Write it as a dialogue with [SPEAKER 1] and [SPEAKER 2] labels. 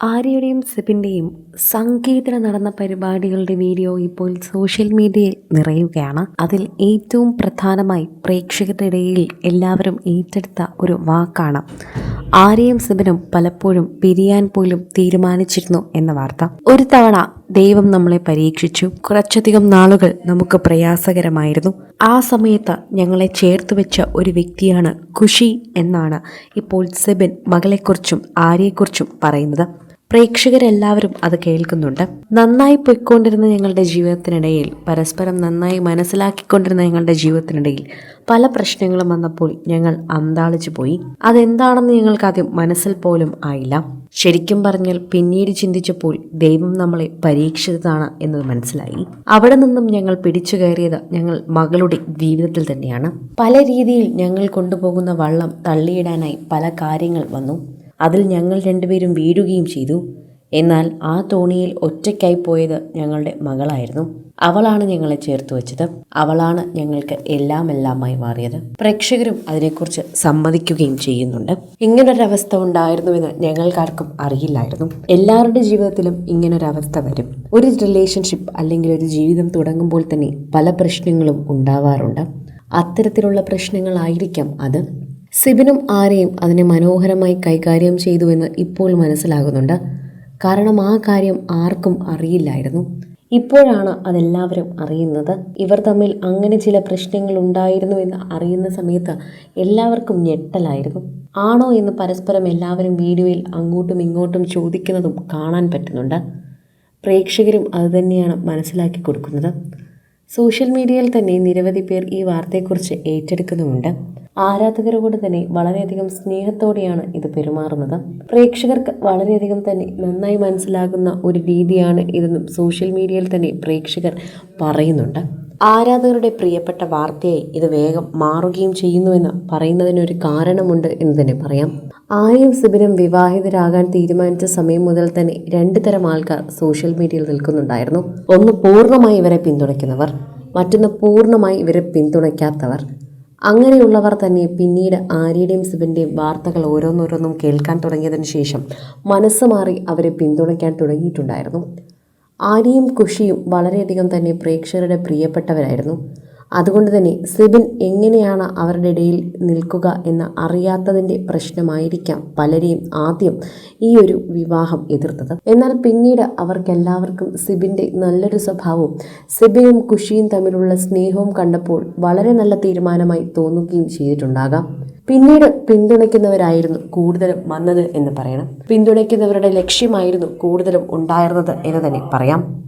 [SPEAKER 1] ആര്യയുടെയും സെബിന്റെയും സംഗീതന നടന്ന പരിപാടികളുടെ വീഡിയോ ഇപ്പോൾ സോഷ്യൽ മീഡിയയിൽ നിറയുകയാണ്. അതിൽ ഏറ്റവും പ്രധാനമായി പ്രേക്ഷകരുടെ ഇടയിൽ എല്ലാവരും ഏറ്റെടുത്ത ഒരു വാക്കാണ്. ആര്യയും സെബിനും പലപ്പോഴും പിരിയാൻ പോലും തീരുമാനിച്ചിരുന്നു എന്ന വാർത്ത. ഒരു തവണ ദൈവം നമ്മളെ പരീക്ഷിച്ചു. കുറച്ചധികം നാളുകൾ നമുക്ക് പ്രയാസകരമായിരുന്നു. ആ സമയത്ത് ഞങ്ങളെ ചേർത്ത് വെച്ച ഒരു വ്യക്തിയാണ് ഖുഷി എന്നാണ് ഇപ്പോൾ സെബിൻ മകളെക്കുറിച്ചും ആര്യയെക്കുറിച്ചും പറയുന്നത്. പ്രേക്ഷകരെല്ലാവരും അത് കേൾക്കുന്നുണ്ട്. നന്നായി പൊയ്ക്കൊണ്ടിരുന്ന ഞങ്ങളുടെ ജീവിതത്തിനിടയിൽ പരസ്പരം നന്നായി മനസ്സിലാക്കിക്കൊണ്ടിരുന്ന ഞങ്ങളുടെ ജീവിതത്തിനിടയിൽ പല പ്രശ്നങ്ങളും വന്നപ്പോൾ ഞങ്ങൾ അന്താളിച്ചു പോയി. അതെന്താണെന്ന് ഞങ്ങൾക്ക് ആദ്യം മനസ്സിൽ പോലും ആയില്ല. ശരിക്കും പറഞ്ഞാൽ പിന്നീട് ചിന്തിച്ചപ്പോൾ ദൈവം നമ്മളെ പരീക്ഷിച്ചതാണ് എന്നത് മനസ്സിലായി. അവിടെ നിന്നും ഞങ്ങൾ പിടിച്ചു കയറിയത് ഞങ്ങൾ മകളുടെ ജീവിതത്തിൽ തന്നെയാണ്. പല രീതിയിൽ ഞങ്ങൾ കൊണ്ടുപോകുന്ന വള്ളം തള്ളിയിടാനായി പല കാര്യങ്ങൾ വന്നു. അതിൽ ഞങ്ങൾ രണ്ടുപേരും വീഴുകയും ചെയ്തു. എന്നാൽ ആ തോണിയിൽ ഒറ്റയ്ക്കായി പോയത് ഞങ്ങളുടെ മകളായിരുന്നു. അവളാണ് ഞങ്ങളെ ചേർത്ത് വെച്ചത്. അവളാണ് ഞങ്ങൾക്ക് എല്ലാം എല്ലാമായി മാറിയത്. പ്രേക്ഷകരും അതിനെക്കുറിച്ച് സമ്മതിക്കുകയും ചെയ്യുന്നുണ്ട്. ഇങ്ങനൊരവസ്ഥ ഉണ്ടായിരുന്നുവെന്ന് ഞങ്ങൾക്കാർക്കും അറിയില്ലായിരുന്നു. എല്ലാവരുടെ ജീവിതത്തിലും ഇങ്ങനൊരവസ്ഥ വരും. ഒരു റിലേഷൻഷിപ്പ് അല്ലെങ്കിൽ ഒരു ജീവിതം തുടങ്ങുമ്പോൾ തന്നെ പല പ്രശ്നങ്ങളും ഉണ്ടാവാറുണ്ട്. അത്തരത്തിലുള്ള പ്രശ്നങ്ങളായിരിക്കാം അത്. സിബിനും ആരെയും അതിനെ മനോഹരമായി കൈകാര്യം ചെയ്തുവെന്ന് ഇപ്പോൾ മനസ്സിലാകുന്നുണ്ട്. കാരണം ആ കാര്യം ആർക്കും അറിയില്ലായിരുന്നു. ഇപ്പോഴാണ് അതെല്ലാവരും അറിയുന്നത്. ഇവർ തമ്മിൽ അങ്ങനെ ചില പ്രശ്നങ്ങൾ ഉണ്ടായിരുന്നു എന്ന് അറിയുന്ന സമയത്ത് എല്ലാവർക്കും ഞെട്ടലായിരുന്നു. ആണോ എന്ന് പരസ്പരം എല്ലാവരും വീഡിയോയിൽ അങ്ങോട്ടും ഇങ്ങോട്ടും ചോദിക്കുന്നതും കാണാൻ പറ്റുന്നുണ്ട്. പ്രേക്ഷകരും അതുതന്നെയാണ് മനസ്സിലാക്കി കൊടുക്കുന്നത്. സോഷ്യൽ മീഡിയയിൽ തന്നെ നിരവധി പേർ ഈ വാർത്തയെക്കുറിച്ച് ഏറ്റെടുക്കുന്നുമുണ്ട്. ആരാധകരോട് തന്നെ വളരെയധികം സ്നേഹത്തോടെയാണ് ഇത് പെരുമാറുന്നത്. പ്രേക്ഷകർക്ക് വളരെയധികം തന്നെ നന്നായി മനസ്സിലാകുന്ന ഒരു രീതിയാണ് ഇതെന്നും സോഷ്യൽ മീഡിയയിൽ തന്നെ പ്രേക്ഷകർ പറയുന്നുണ്ട്. ആരാധകരുടെ പ്രിയപ്പെട്ട വാർത്തയായി ഇത് വേഗം മാറുകയും ചെയ്യുന്നുവെന്ന് പറയുന്നതിനൊരു കാരണമുണ്ട് എന്ന് തന്നെ പറയാം. ആയും സിബിനും വിവാഹിതരാകാൻ തീരുമാനിച്ച സമയം മുതൽ തന്നെ രണ്ട് തരം ആൾക്കാർ സോഷ്യൽ മീഡിയയിൽ നിൽക്കുന്നുണ്ടായിരുന്നു. ഒന്ന് പൂർണമായി ഇവരെ പിന്തുണയ്ക്കുന്നവർ മറ്റൊന്ന് പൂർണമായി ഇവരെ പിന്തുണയ്ക്കാത്തവർ. അങ്ങനെയുള്ളവർ തന്നെ പിന്നീട് ആര്യയുടെയും ശിവന്റെയും വാർത്തകൾ ഓരോന്നോരോന്നും കേൾക്കാൻ തുടങ്ങിയതിന് ശേഷം മനസ്സ് മാറി അവരെ പിന്തുണയ്ക്കാൻ തുടങ്ങിയിട്ടുണ്ടായിരുന്നു. ആര്യയും കുഷിയും വളരെയധികം തന്നെ പ്രേക്ഷകരുടെ പ്രിയപ്പെട്ടവരായിരുന്നു. അതുകൊണ്ട് തന്നെ സിബിൻ എങ്ങനെയാണ് അവരുടെ ഇടയിൽ നിൽക്കുക എന്ന് അറിയാത്തതിന്റെ പ്രശ്നമായിരിക്കാം പലരെയും ആദ്യം ഈ ഒരു വിവാഹം എതിർത്തത്. എന്നാൽ പിന്നീട് അവർക്കെല്ലാവർക്കും സിബിന്റെ നല്ലൊരു സ്വഭാവവും സിബിനും കുഷിയും തമ്മിലുള്ള സ്നേഹവും കണ്ടപ്പോൾ വളരെ നല്ല തീരുമാനമായി തോന്നുകയും ചെയ്തിട്ടുണ്ടാകാം. പിന്നീട് പിന്തുണയ്ക്കുന്നവരായിരുന്നു കൂടുതലും വന്നത് എന്ന് പറയണം. പിന്തുണയ്ക്കുന്നവരുടെ ലക്ഷ്യമായിരുന്നു കൂടുതലും ഉണ്ടായിരുന്നത് എന്ന് തന്നെ പറയാം.